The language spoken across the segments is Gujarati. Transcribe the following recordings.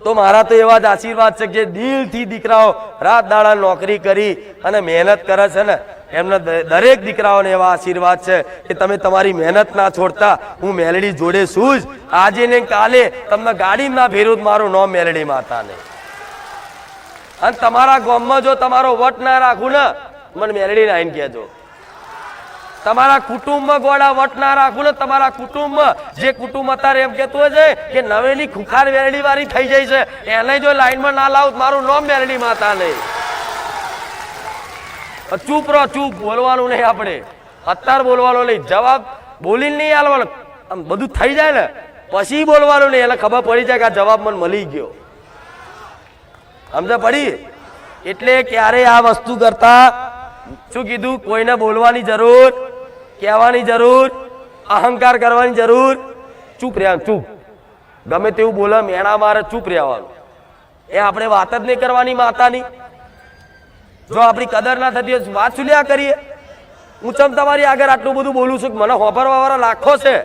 તો મારા તો એવા જ આશીર્વાદ છે કે દિલથી દીકરાઓ રાત દાડા નોકરી કરી અને મહેનત કરે છે ને, એમના દરેક દીકરાઓને એવા આશીર્વાદ છે કે તમે તમારી મહેનત ના છોડતા હું મેલડી જોડે છું જ. આજે ને કાલે તમને ગાડી ના ફેરું મારું નામ મેલડી માતાને. અને તમારા ગામમાં જો તમારો વટ ના રાખું ને, મને મેલડી લાઈન કહેજો. તમારા કુટુંબમાં ગોળા વટ ના રાખું ને તમારા કુટુંબમાં જે કુટુંબ અત્યારે એમ કહેતું હોય છે કે નવેલી ખુખાર વેરડી વાળી થઈ જાય છે, એને જો લાઈનમાં ના લાવ મારું નામ વેરડી માતા નહીં ચૂપ રહો, ચૂપ, બોલવાનું નહીં આપણે. અત્યારે બોલવાનું નહીં, જવાબ બોલીને નહીં આલવાનું આમ બધું થઈ જાય ને, પછી બોલવાનું નહીં, એને ખબર પડી જાય કે આ જવાબ મને મળી ગયો. સમજ પડી? એટલે ક્યારે આ વસ્તુ કરતા? શું કીધું? કોઈને બોલવાની જરૂર કહેવાની જરૂર, અહંકાર કરવાની જરૂર. ચૂપ રહ્યા ચૂપ. ગમે તેવું બોલે, મેણા મારે ચૂપ રહેવાનું. એ આપણે વાત જ નહીં કરવાની માતાની. જો આપણી કદર ના થતી હોય વાત શું લ્યા કરીએ? હું ચમ તમારી આગળ આટલું બધું બોલું છું મને હોપરવા વાળા લાખો છે.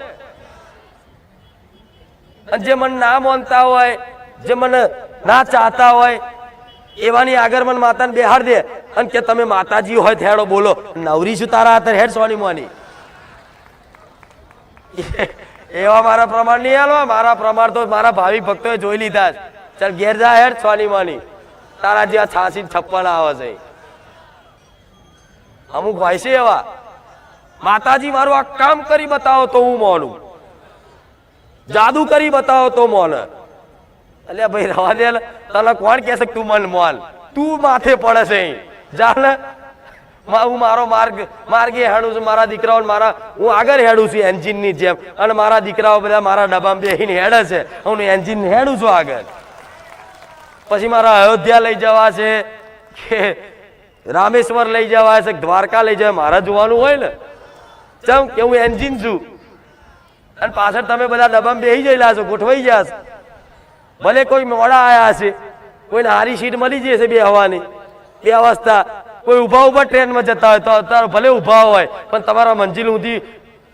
અને જે મને ના માનતા હોય, જે મને ના ચાહતા હોય, એવાની આગળ મને માતાને બેહાડ દે અને કે તમે માતાજી હોય થેડો બોલો. નવરી છું તારા હાથે, હેડ સોની મોની. એવા મારા પ્રમાણ નહીં હાલવા. મારા પ્રમાણ તો મારા ભાવિ ભક્તોએ જોઈ લીધા છે ચાલ, ઘેર જા હેડ, સોની માની. તારા જેવા છાસી છપ્પન આવે છે. અમુક હોય છે એવા. માતાજી, મારું આ કામ કરી બતાવો તો હું મોનું. જાદુ કરી બતાવો તો મોન. અલ્યા ભાઈ, રવા દે તને કોણ કહેશે તું મન મોલ તું માથે પડે છે અહીં. હું મારો માર્ગ, માર્ગે હેડું છું, મારા દીકરાઓ મારા, હું આગળ હેડું છું એન્જિનની જેમ. અને મારા દીકરાઓ બધા મારા ડબ્બામાં બેસીને હેડે છે. હું એન્જિન હેડું છું આગળ. પછી મારા અયોધ્યા લઈ જવા છે, કે રામેશ્વર લઈ જવા છે, દ્વારકા લઈ જવા. મારા જોવાનું હોય ને. ચમ કે હું એન્જિન છું. અને પાછળ તમે બધા ડબ્બામાં બેસી જયેલા છો, ગોઠવાઈ ગયા છો. ભલે કોઈ મોડા આયા હશે, કોઈને હારી સીટ મળી જશે બે હવાની બે અવસ્થા કોઈ ઊભા ઊભા ટ્રેનમાં જતા હોય તો અત્યારે ભલે ઊભા હોય, પણ તમારા મંજિલ સુધી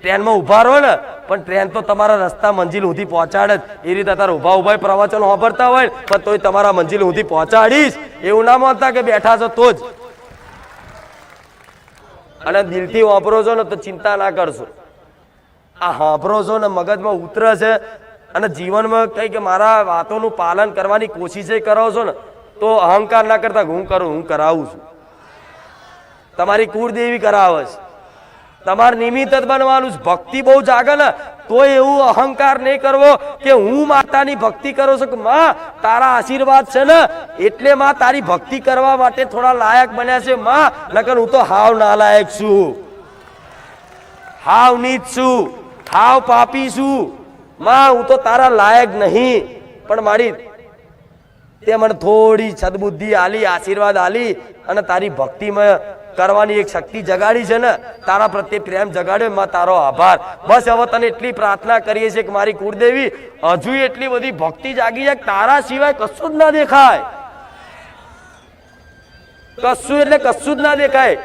ટ્રેનમાં ઊભા રહો ને, પણ ટ્રેન તો તમારા રસ્તા મંજિલ સુધી પહોંચાડે જ. એ રીતે અત્યારે ઊભા ઊભા પ્રવચન વાપરતા હોય, પણ તોય તમારા મંજિલ સુધી પહોંચાડીશ. એવું ના માનતા કે બેઠા છો તો જ. અને દિલથી વાપરો છો ને તો ચિંતા ના કરશો. આ હાંભળો છો ને મગજમાં ઉતરે છે અને જીવનમાં કંઈ કે મારા વાતોનું પાલન કરવાની કોશિશ કરો છો ને, તો અહંકાર ના કરતા હું કરું, હું કરાવું છું. તમારી કુળદેવી કરાવે છે તમારે નિમિત્ત જ બનવાનું છે. ભક્તિ બહુ જાગે ને તો એવું અહંકાર નહીં કરવો કે હું માતાની ભક્તિ કરું છું કે માં, તારા આશીર્વાદ છે ને, એટલે માં તારી ભક્તિ કરવા માટે થોડા લાયક બન્યા છે માં, નકર હું તો હાવ નાલાયક છું. હાવ નીચ છું. હાવ પાપી છું. માં, હું તો તારા લાયક નહીં. પણ મારી, તે મને થોડી સદબુદ્ધિ આલી, આશીર્વાદ આલી અને તારી ભક્તિમાં કરવાની એક શક્તિ જગાડી છે ને, તારા પ્રત્યે પ્રેમ જગાડ્યો, માં તારો આભાર. બસ હવે તને એટલી પ્રાર્થના કરીએ છીએ કે મારી કુળદેવી હજુ એટલી બધી ભક્તિ જાગી જાય તારા સિવાય કશું જ ના દેખાય. કશું એટલે કશું જ ના દેખાય.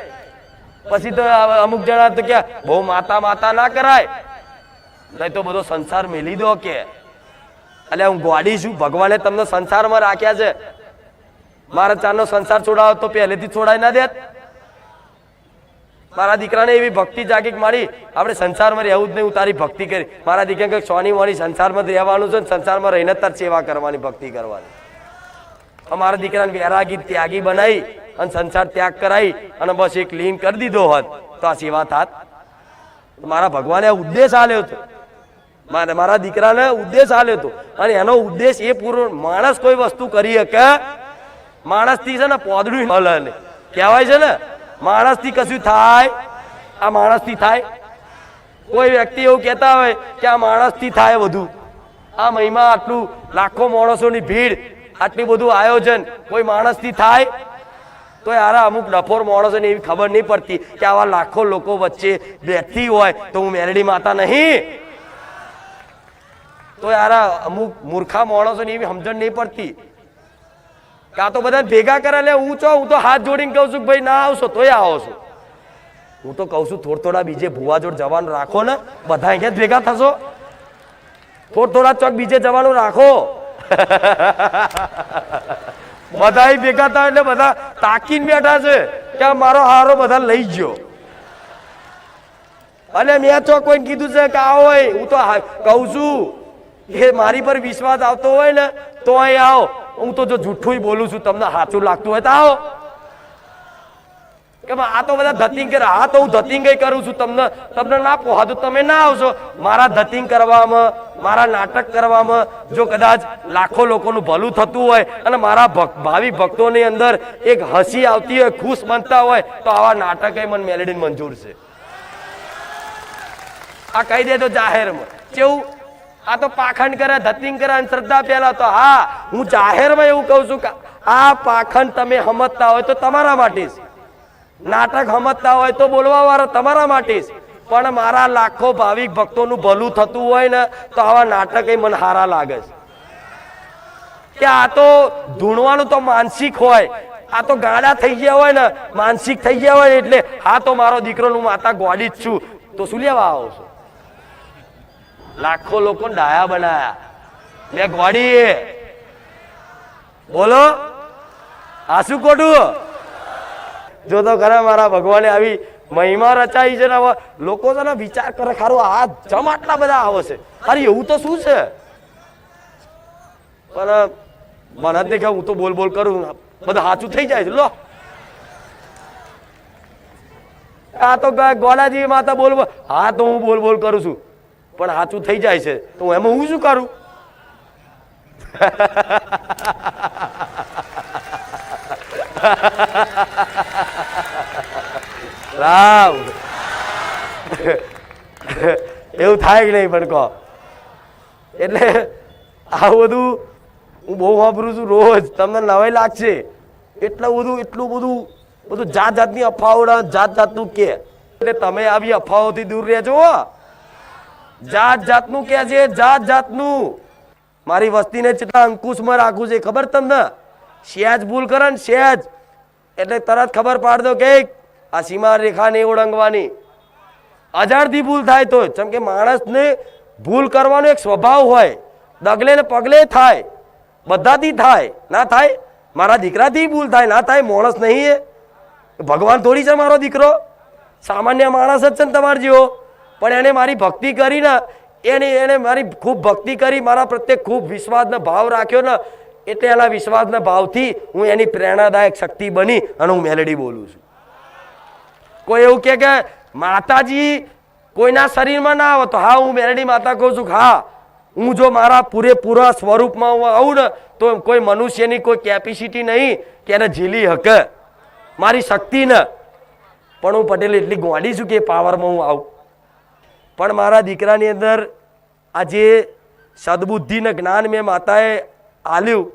પછી તો અમુક જણા તો કે બહુ માતા માતા ના કરાય. નહીં તો બધો સંસાર મેલી દો કે. એટલે હું ગોડી છું, ભગવાને તમને સંસારમાં રાખ્યા છે. મારા ચારનો સંસાર છોડાવો તો પહેલેથી છોડાઈ ના દેત. મારા દીકરાને એવી ભક્તિ જાગીક મારી, આપણે સંસારમાં રહેવું જ નહીં, હું તારી ભક્તિ કરી. મારા દીકરા કે સોની મોની સંસારમાં રહેવાનું છે સંસારમાં રહીને તાર સેવા કરવાની, ભક્તિ કરવાની. મારા દીકરાને વૈરાગી, ત્યાગી બનાવી અને સંસાર ત્યાગ કરાવી અને બસ એક લીન કરી દીધો હોત, તો આ સેવા થાત. મારા ભગવાને આ ઉદ્દેશ આલ્યો હતો. મારે મારા દીકરાને ઉદ્દેશ આલ્યો હતો. અને એનો ઉદ્દેશ એ પૂરો માણસ કોઈ વસ્તુ કરી શકે, માણસથી છે ને પોદડું હલે કહેવાય છે ને માણસથી કશું થાય? આ માણસથી થાય? કોઈ વ્યક્તિ એવું કહેતા હોય કે આ માણસથી થાય બધું. આ મહિમા, આટલું લાખો માણસોની ભીડ, આટલું બધું આયોજન કોઈ માણસથી થાય? તો યાર, અમુક ડફોર માણસોને એવી ખબર નહીં પડતી કે આવા લાખો લોકો વચ્ચે બેઠતી હોય તો હું મેરડી માતા નહીં. તો યાર, અમુક મૂર્ખા માણસોને એવી સમજણ નહીં પડતી. કાં તો બધા ભેગા કરે લે, હું છો, હું તો હાથ જોડીને કહું છું ભાઈ ના આવશો, તોય આવો છો. હું તો કહું છું થોડા થોડા બીજે ભુવા જોડ જવાનું રાખો ને બધા અહીંયા ભેગા થશો. થોડા થોડા ચોક બીજે જવાનું રાખો. બધા ભેગા થાય એટલે બધા તાકીને બેઠા છે કે મારો હારો બધા લઈ ગયો. અને મેં તો કોઈ કીધું છે કે આવો હું તો કહું છું, એ મારી પર વિશ્વાસ આવતો હોય ને તો અહીં આવો. હું તો જો જૂઠું બોલું છું, તમને સાચું લાગતું હોય તો આવો. કે આ તો બધા ધતિંગ કરે હા તો હું ધતિંગ કરું છું, તમને તમને ના પોહાતું, તમે ના આવશો. મારા ધતિંગ કરવામાં, મારા નાટક કરવામાં જો કદાચ લાખો લોકોનું ભલું થતું હોય અને મારા ભાવિ ભક્તોની અંદર એક હસી આવતી હોય, ખુશ બનતા હોય, તો આવા નાટક મને મેલેડી મંજૂર છે. આ કહી દે તો જાહેરમાં. કેવું? આ તો પાખંડ કરે, ધતિંગ કરે અને શ્રદ્ધા પહેલા તો હા, હું જાહેરમાં એવું કહું છું કે આ પાખંડ તમે સમજતા હોય તો તમારા માટે જ. નાટક સમજતા હોય તો બોલવા વાળા તમારા માટે જ. પણ મારા લાખો ભાવિક ભક્તોનું ભલું થતું હોય ને, તો આવા નાટક એ મને હારા લાગે છે. કે આ તો ધૂણવાનું તો માનસિક હોય. આ તો ગાડા થઈ ગયા હોય ને, માનસિક થઈ ગયા હોય એટલે હા તો મારો દીકરો હું માતા ગોડી જ છું. તો શું લેવા આવો છો? લાખો લોકો ડાયા બનાયા. બે ગોડી બોલો? આ શું ખોટું જો તો ખરા મારા ભગવાને આવી મહિમા રચાઈ છે ને લોકો છે ને વિચાર કરે ખારું, આ જમ આટલા બધા આવે છે. અરે એવું તો શું છે? પણ મને જ દેખાય હું તો બોલ બોલ કરું, બધું સાચું થઈ જાય છે. લો. આ તો ગ- ગોડાજી માતા બોલ- હા, તો હું બોલ બોલ કરું છું. પણ સાચું થઈ જાય છે. તો હું એમાં હું શું કરું? રામ. એવું થાય કે નહીં પણ કહો એટલે આ બધું હું બહુ વાપરું છું રોજ. તમને નવાઈ લાગશે. એટલું બધું એટલું બધું બધું જાત જાતની અફવાઓ જાત જાતનું કે. એટલે તમે આવી અફવાઓથી દૂર રહેજો. જાત જાતનું કે છે? જાત જાતનું મારી વસ્તીને કેટલા અંકુશમાં રાખવું છે ખબર તમને? સહેજ ભૂલ કરે ને સહેજ એટલે તરત ખબર પાડ દો કે આ સીમા રેખા નહીં ઓળંગવાની. અજાણથી ભૂલ થાય તો જેમ કે માણસને ભૂલ કરવાનો એક સ્વભાવ હોય. ડગલે ને પગલે થાય. બધાથી થાય. ના થાય? મારા દીકરાથી ભૂલ થાય. ના થાય? માણસ નહીં એ. ભગવાન થોડી છે મારો દીકરો? સામાન્ય માણસ જ છે ને તમારા જેવો. પણ એને મારી ભક્તિ કરીને, એને એને મારી ખૂબ ભક્તિ કરી, મારા પ્રત્યે ખૂબ વિશ્વાસનો ભાવ રાખ્યો ને, એટલે એના વિશ્વાસના ભાવથી હું એની પ્રેરણાદાયક શક્તિ બની અને હું મેલેડી બોલું છું. કોઈ એવું કહે કે, માતાજી, કોઈના શરીરમાં ના આવે તો હા, હું મેરડી માતા કહું છું હા, હું જો મારા પૂરેપૂરા સ્વરૂપમાં હું આવું ને, તો કોઈ મનુષ્યની કોઈ કેપેસિટી નહીં કે એને ઝીલી હકે. મારી શક્તિ ને. પણ હું પટેલ એટલી ગોડી છું કે એ પાવરમાં હું આવું. પણ મારા દીકરાની અંદર આ જે સદબુદ્ધિને જ્ઞાન મેં માતાએ આલ્યું,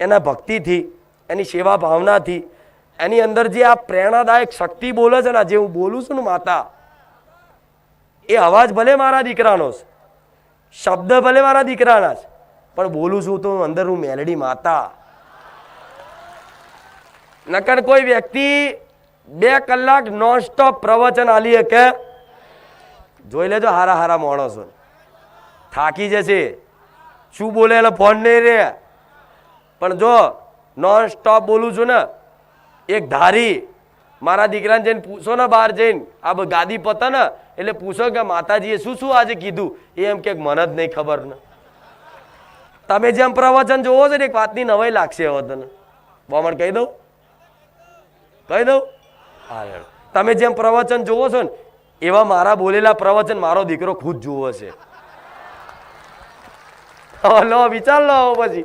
એના ભક્તિથી, એની સેવા ભાવનાથી, એની અંદર જે આ પ્રેરણાદાયક શક્તિ બોલે છે ને, જે હું બોલું છું ને માતા, એ અવાજ ભલે મારા દીકરાનો છે, શબ્દ ભલે મારા દીકરાના છે, પણ બોલું છું તો અંદર હું મેલડી માતા. નકર કોઈ વ્યક્તિ બે કલાક નોન સ્ટોપ પ્રવચન આલી કે જોઈ લેજો હારા હારા માણસો. થાકી જશે. શું બોલે એને ફોન નહીં રે? પણ જો નોન સ્ટોપ બોલું છું ને એક ધારી મારા દીકરાને જઈને પૂછો ને બહાર જઈને આ ગાદી પતા ને એટલે પૂછો કે માતાજીએ શું શું આજે કીધું? એ એમ કે મને જ નહીં ખબર ને. તમે જેમ પ્રવચન જોવો છો ને એક વાતની નવાઈ લાગશે હવે તને. બમણ કહી દઉં? કહી દઉં? હા તમે જેમ પ્રવચન જોવો છો ને એવા મારા બોલેલા પ્રવચન મારો દીકરો ખુદ જુઓ છે. લો, વિચાર લો આવો પછી.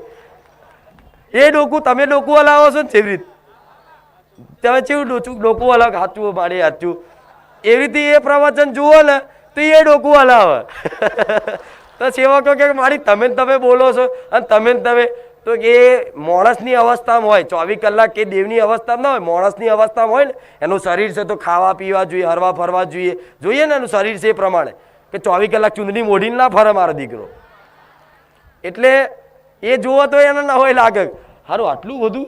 એ ડોકું તમે ડોકું હલાવો છો ને જેવી રીત. તમે ચેવું ડોચું ડોકું અલગ હાચું, મારે હાચું. એવી રીતે એ પ્રવચન જુઓ ને, તો એ ડોકું હલાવે. તો સેવકો કે મારી તમે તમે બોલો છો અને તમે તમે તો કે માણસની અવસ્થામાં હોય, ચોવીસ કલાક કે દેવની અવસ્થામાં ના હોય, માણસની અવસ્થામાં હોય ને, એનું શરીર છે તો ખાવા પીવા જોઈએ, હરવા ફરવા જોઈએ. જોઈએ ને એનું શરીર છે એ પ્રમાણે કે ચોવીસ કલાક ચૂંદડી મોઢીને ના ફરે મારો દીકરો. એટલે એ જુઓ તો એને ના હોય લાગે. હારું, આટલું બધું?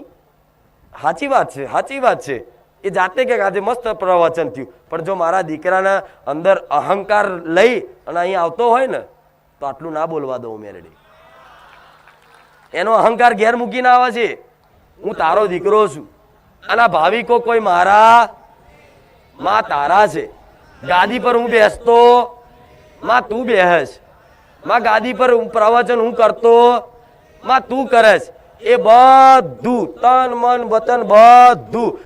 સાચી વાત છે, સાચી વાત છે. એ જાતે કે આજે મસ્ત પ્રવચન થયું. પણ જો મારા દીકરાના અંદર અહંકાર લઈ અને અહીં આવતો હોય ને, તો આટલું ના બોલવા દઉં મેરડી એનો અહંકાર ઘેર મૂકીને આવે છે. હું તારો દીકરો છું. અને ભાવિકો કોઈ મારા માં તારા છે. ગાદી પર હું બેસતો, માં તું બેહસ. માં ગાદી પર પ્રવચન હું કરતો, માં તું કરસ. એ બધું, તન, મન, વતન બધું.